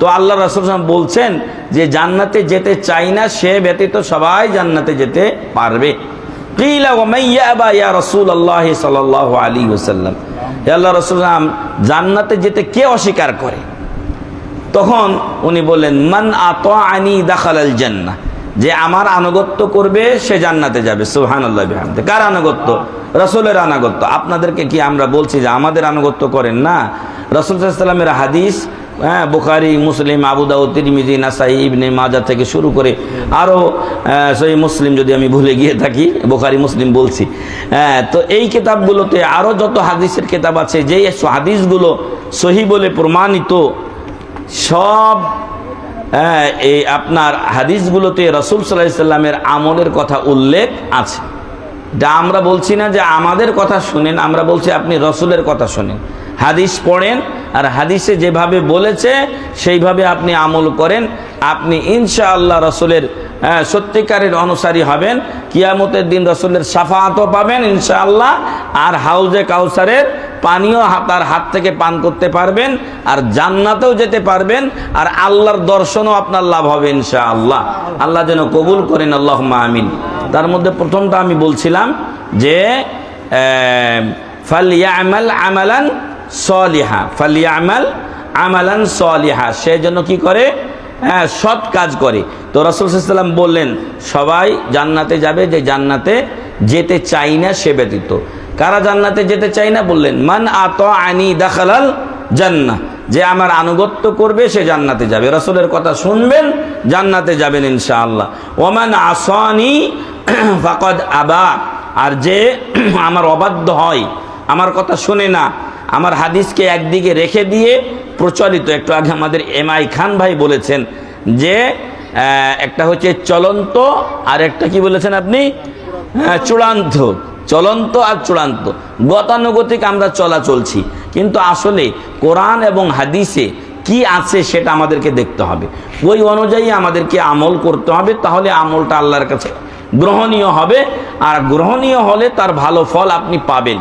তো আল্লাহ রাসুল বলছেন যে জান্নাতে যেতে চাই না, সে ব্যতীত সবাই জান্নাতে যেতে পারবে। জান্নাতে যেতে কে অস্বীকার করে? তখন উনি বললেন, মান আত আনি জান্না যে আমার আনুগত্য করবে, সে জান্নাতে যাবে। সুহান আল্লাহ কার আনুগত্য? রসুলের আনুগত্য। আপনাদেরকে কি আমরা বলছি যে আমাদের আনুগত্য করেন না? রসুল সাল্লামের হাদিস হ্যাঁ বুখারি মুসলিম আবুদাউ তিরমিজি নাসাই ইবনে মাজা থেকে শুরু করে আরও সেই মুসলিম যদি আমি ভুলে গিয়ে থাকি বুখারি মুসলিম বলছি। হ্যাঁ তো এই কিতাবগুলোতে আরও যত হাদিসের কিতাব আছে যেই হাদিসগুলো সহি বলে প্রমাণিত সব হ্যাঁ, এই আপনার হাদিসগুলোতে রসুল সাল্লাহ সাল্লামের আমলের কথা উল্লেখ আছে। যা আমরা বলছি না যে আমাদের কথা শুনেন আমরা বলছি আপনি রসুলের কথা শুনেন। হাদিস পড়েন আর হাদিসে যেভাবে বলেছে সেইভাবে আপনি আমল করেন। আপনি ইনশাআল্লাহ রসুলের হ্যাঁ, সত্যিকারের অনুসারী হবেন। কিয়ামতের দিন রসুলের সাফাহাতও পাবেন ইনশাআল্লাহ। আর হাউজে কাউসারের পানীয় তার হাত থেকে পান করতে পারবেন আর জান্নাতেও যেতে পারবেন। আর আল্লাহর দর্শনও আপনার লাভ হবে ইনশাআল্লাহ। আল্লাহ আল্লাহ যেন কবুল করেন আল্লাহ আমিন। তার মধ্যে প্রথমটা আমি বলছিলাম যে ফালিয়ামাল আমালান সলিহা, ফালিয়ামাল আমালান সলিহা, সে জন্য কি করে? হ্যাঁ সৎ কাজ করে। তো রসুল সাল্লাম বললেন, সবাই জান্নাতে যাবে যে জান্নাতে যেতে চাই না সে ব্যতীত। কারা জান্নাতে যেতে চাই না? বললেন, মান আত আনি দাখালাল জান্না যে আমার আনুগত্য করবে, সে জান্নাতে যাবে। রসুলের কথা শুনবেন, জান্নাতে যাবেন ইনশাআল্লাহ। ওমান আসানি ফাকদ আবা। আর যে আমার অবাধ্য হয়, আমার কথা শোনে না আমার হাদিসকে একদিকে রেখে দিয়ে প্রচলিত একটু আগে আমাদের এম আই খান ভাই বলেছেন যে একটা হচ্ছে চলন্ত আর একটা কি বলেছেন আপনি? হ্যাঁ, চূড়ান্ত চলন্ত আর চূড়ান্ত। গতানুগতিক আমরা চলা চলছি কিন্তু আসলে কোরআন এবং হাদিসে কি আছে সেটা আমাদেরকে দেখতে হবে। ওই অনুযায়ী আমাদেরকে আমল করতে হবে তাহলে আমলটা আল্লাহর কাছে গ্রহণীয় হবে আর গ্রহণীয় হলে তার ভালো ফল আপনি পাবেন।